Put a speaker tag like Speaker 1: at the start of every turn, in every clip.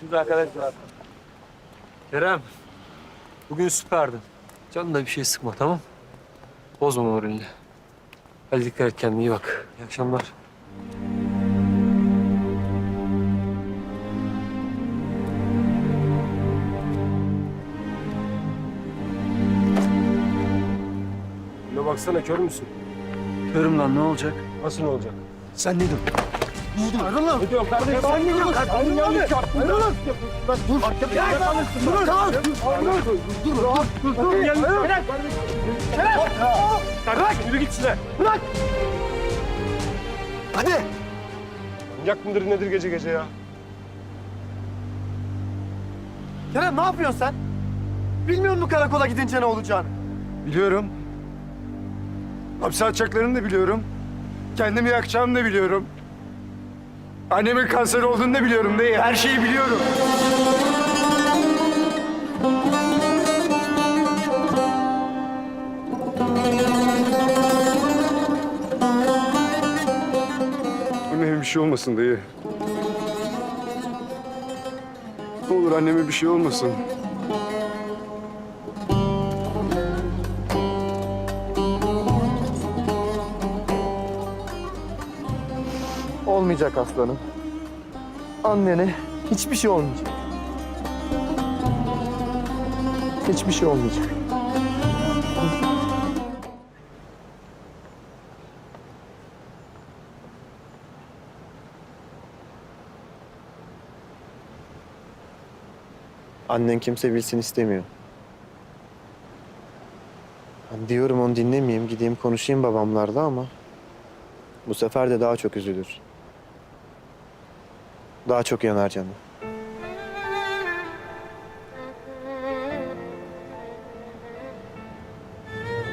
Speaker 1: Şimdi arkadaşlar. Kerem. Bugün süperdin. Canına bir şey sıkma tamam Bozma moralini. Hadi dikkat et kendine iyi bak. İyi akşamlar.
Speaker 2: Buna baksana kör müsün?
Speaker 3: Körüm lan ne olacak?
Speaker 2: Nasıl ne olacak?
Speaker 3: Sen ne diyorsun?
Speaker 2: Ayrıl lan! Ne diyorum kardeşim? Sen ne? Ayrıl yanlış yaptın. Ayrıl lan! Bak dur! Ya yanlışsın. Dur! Tamam! Dur! Dur! Dur! Dur! Bırak! Bırak! Bırak! Yürü git şuna! Bırak!
Speaker 3: Hadi!
Speaker 2: Manyak mıdır nedir gece gece ya?
Speaker 3: Kerem ne yapıyorsun sen? Bilmiyor musun karakola gidince ne olacağını?
Speaker 4: Biliyorum. Hapse atacaklarını da biliyorum. Kendimi yakacağımı da biliyorum. Annemin kanser olduğunu da biliyorum değil. Her şeyi biliyorum. Anneme bir şey olmasın dayı. Ne olur anneme bir şey olmasın.
Speaker 3: Olmayacak aslanım. Annene hiçbir şey olmayacak. Hiçbir şey olmayacak.
Speaker 5: Annen kimse bilsin istemiyor. Ben diyorum onu dinlemeyeyim, gideyim konuşayım babamlarla ama... ...bu sefer de daha çok üzülür. Daha çok yanar canım.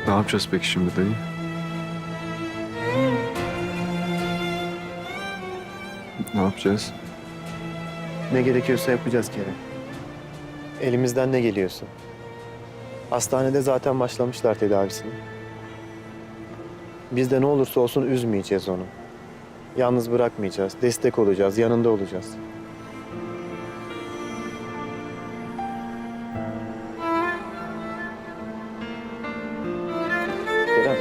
Speaker 6: Ne yapacağız peki şimdi dayı? Ne yapacağız?
Speaker 5: Ne gerekiyorsa yapacağız Kerem. Elimizden ne geliyorsa. Hastanede zaten başlamışlar tedavisini. Biz de ne olursa olsun üzmeyeceğiz onu. Yalnız bırakmayacağız, destek olacağız, yanında olacağız. Kerem.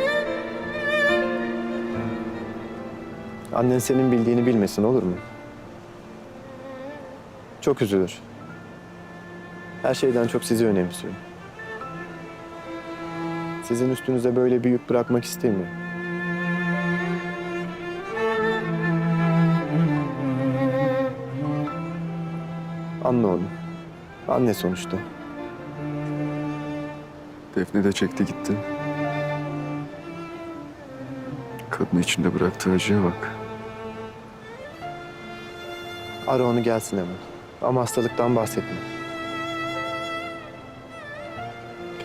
Speaker 5: Annen senin bildiğini bilmesin olur mu? Çok üzülür. Her şeyden çok sizi önemsiyor. Sizin üstünüze böyle bir yük bırakmak istemiyor. Anla onu. Anne sonuçta.
Speaker 6: Defne de çekti gitti. Kadın içinde bıraktığı acıya bak.
Speaker 5: Ara onu gelsin hemen. Ama hastalıktan bahsetme.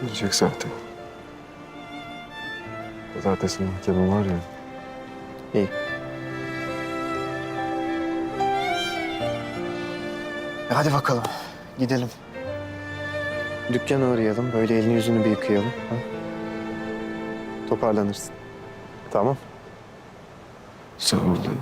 Speaker 6: Gelecek zaten. Pazartesi mahkeme var ya.
Speaker 5: İyi. E hadi bakalım. Gidelim. Dükkana uğrayalım. Böyle elini yüzünü bir yıkayalım. Ha? Toparlanırsın. Tamam.
Speaker 6: Sağ ol dayı.